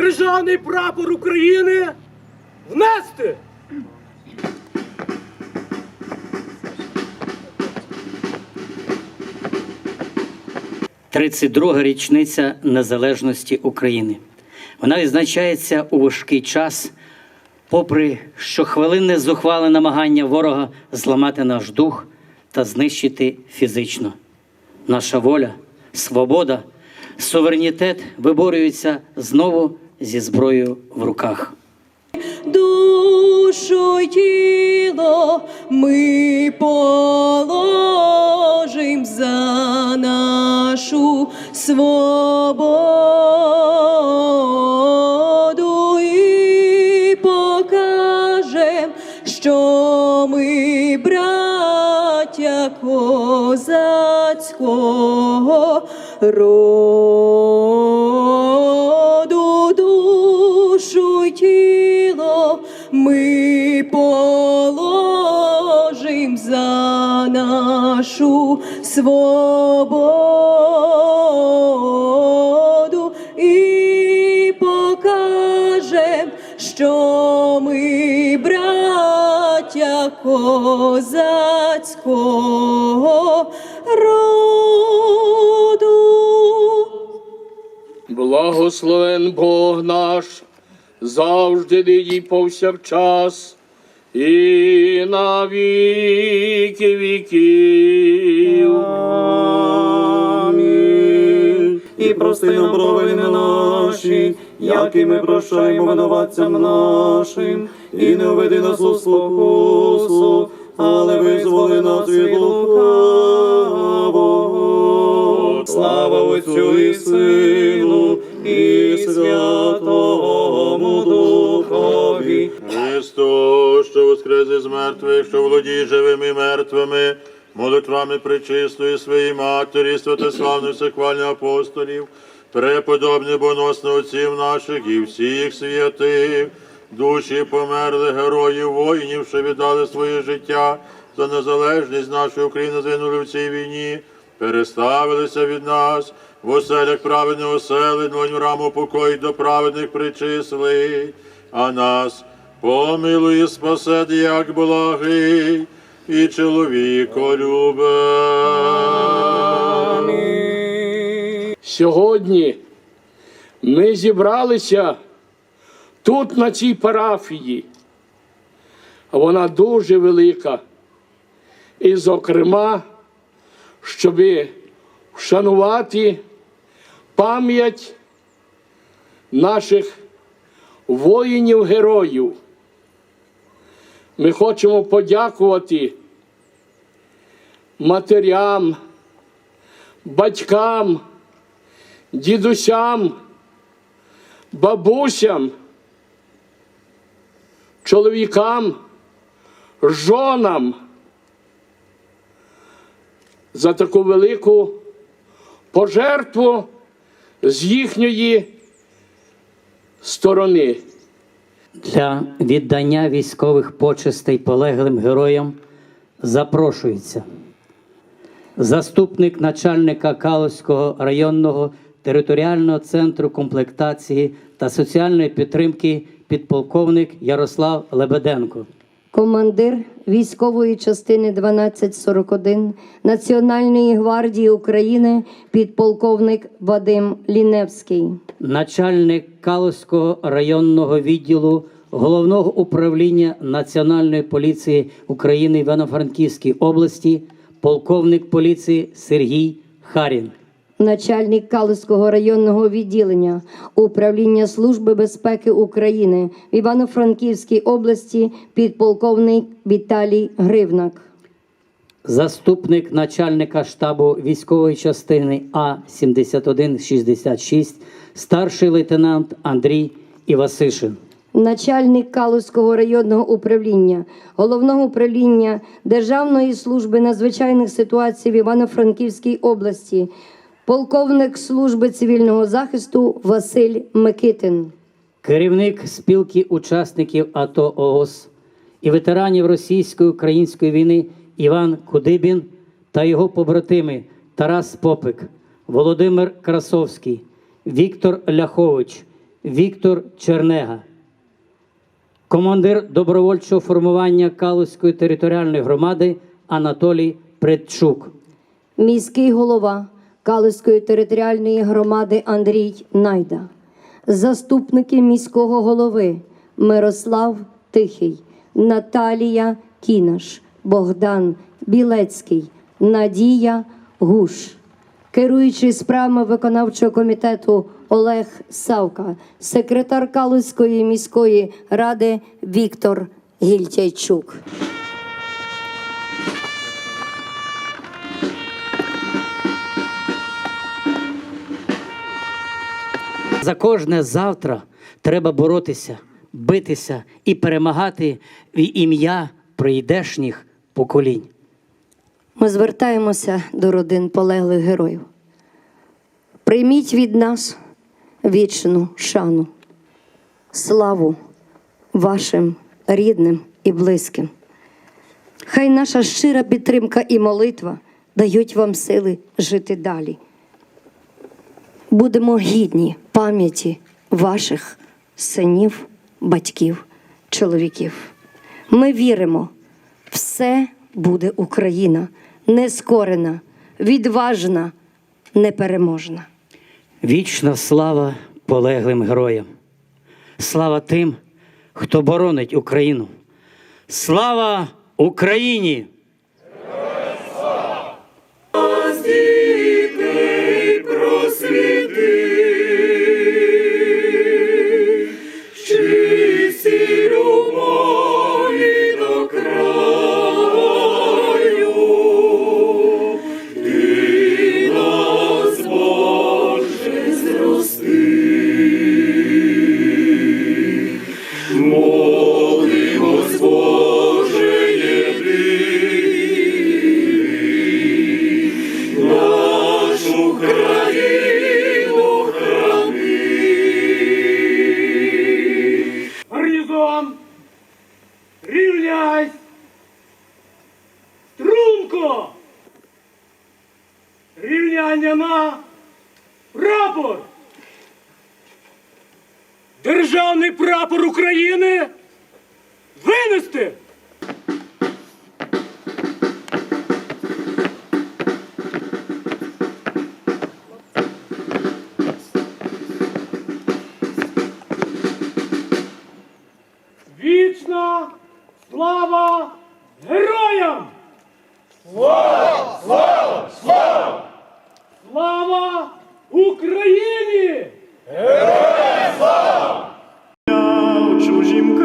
державний прапор України внести. – 32 річниця незалежності України. Вона відзначається у важкий час, попри щохвилинне зухвале намагання ворога зламати наш дух та знищити фізично. Наша воля, свобода, суверенітет виборюються знову зі зброєю в руках. душу тіло ми положим за нашу свободу і покажем, що ми браття козацького роду ми положим за нашу свободу і покажем, що ми браття козацького роду. Благословен Бог наш, завжди нині повсякчас, і на віки віків. І прости нам провини наші, які ми прощаємо винуватцям нашим, і не введи нас у спокусу, але визволи мертвих, живими і мертвими, молитвами причистої своєї матері, святославних всехвальних апостолів, преподобних боносних отців наших і всіх святих, душі померлих героїв, воїнів, що віддали своє життя за незалежність нашої України, згинули в цій війні, переставилися від нас, в оселях праведних оселень, вонь раму покої до праведних причисли, а нас помилуй спасе, як благий і чоловіко Сьогодні ми зібралися тут, на цій парафії. Вона дуже велика. І, зокрема, щоб вшанувати пам'ять наших воїнів-героїв. Ми хочемо подякувати матерям, батькам, дідусям, бабусям, чоловікам, жонам за таку велику пожертву з їхньої сторони. Для віддання військових почестей полеглим героям запрошується заступник начальника Калузького районного територіального центру комплектації та соціальної підтримки підполковник Ярослав Лебеденко. Командир військової частини 1241 Національної гвардії України, підполковник Вадим Ліневський. начальник Калузького районного відділу Головного управління Національної поліції України Івано-Франківській області, полковник поліції Сергій Харін. Начальник Калузького районного відділення управління Служби безпеки України в Івано-Франківській області, підполковник Віталій Гривнак. Заступник начальника штабу військової частини А 7166, старший лейтенант Андрій Івасишин. начальник Калузького районного управління, головного управління Державної служби надзвичайних ситуацій в Івано-Франківській області, полковник служби цивільного захисту Василь Микитин. керівник спілки учасників АТО ООС і ветеранів російсько-української війни Іван Кудибін та його побратими Тарас Попик, Володимир Красовський, Віктор Ляхович, Віктор Чернега. Командир добровольчого формування Калузької територіальної громади Анатолій Предчук. міський голова Калузької територіальної громади Андрій Найда, заступники міського голови Мирослав Тихий, Наталія Кінаш, Богдан Білецький, Надія Гуш, керуючий справами виконавчого комітету Олег Савка, секретар Калузької міської ради Віктор Гільтяйчук. За кожне завтра треба боротися, битися і перемагати в ім'я прийдешніх поколінь. Ми звертаємося до родин полеглих героїв. Прийміть від нас вічну шану, славу вашим рідним і близьким. Хай наша щира підтримка і молитва дають вам сили жити далі. Будемо гідні пам'яті ваших синів, батьків, чоловіків. Ми віримо, все буде Україна, нескорена, відважна, непереможна. Вічна слава полеглим героям. Слава тим, хто боронить Україну. Слава Україні! Державний прапор України винести! Вічна слава героям! Слава! Слава! Слава! Слава Україні! в чужім hoje